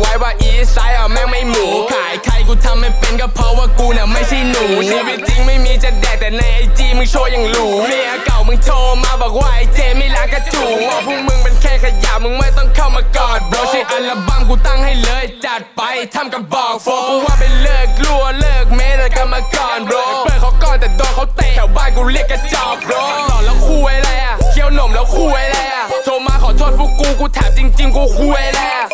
ไว้ว่าอีสไซด์อ่แม่งไม่หมู ขายใครกูทำไม่เป็นก็เพราะว่ากูน่ะไม่ใช่หนูชีวิตจริงไม่มีจะแดกแต่ในไอจีมึงโชว์อย่างหรูเมียเก่ามึงโทรมาบอกว่าไอเจไม่รักกระจูบอกพวกมึงเป็นแค่ขยะมึงไม่ต้องเข้ามากอดบรชิอัลบั้มกูตั้งให้เลยจัดไปทำกับบอกโฟกูว่าไปเลิกลัวเลิกเมแต่กันมาก่อนโบรเปิดเขาก่อนแต่โดนเขาเตะแถวบ้านกูเรียกกระจอกโบรหล่อแล้วคู่ไอ้ไรอะเคี้ยวหนมแล้วคู่ไอ้ไรอะโทรมาขอโทษพวกกูกูถาจริง ๆ กูคุยแล้ว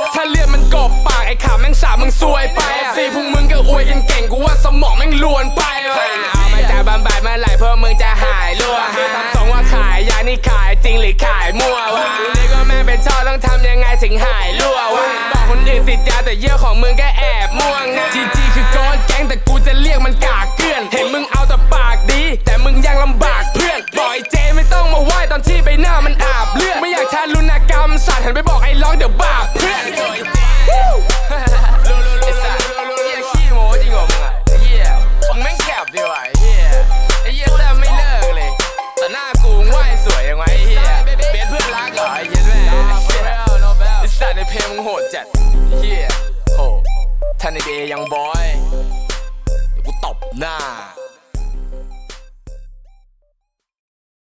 ลวนไปอะเอามาจากบำบัดเมื่อไหร่เพื่อมึงจะหายรั่วคือทำสองว่าขายยานี่ขายจริงหรือขายมั่ววะเรียกว่าแม่เป็นชอบต้องทำยังไงถึงหายรั่ววะบอกคนอื่นติดยาแต่เยี่ยของมึงก็แอบม่วงนะจีจีคือก้อนแก๊งแต่กูจะเรียกมันกากเกลื่อน เห็นมึงเอาแต่ปากดี แต่มึงยังลำบากเพื่อนบอกไอ้เจไม่ต้องมาไหว้ตอนที่ใบหน้ามันอาบเลือดไม่อยากทารุณกรรมสัตว์หันไปบอกไอ้ร้องเดี๋ยวบาปเพื่อน สวยยังไงเหี้ยเบสเพื่อนรักเหรอไอ้เหี้ยแม่ไอ้สัตว์ในเพลงมึงโหดจัดเหี้ยโหท่านในเบยังบอยเดี๋ยวกูตบหน้า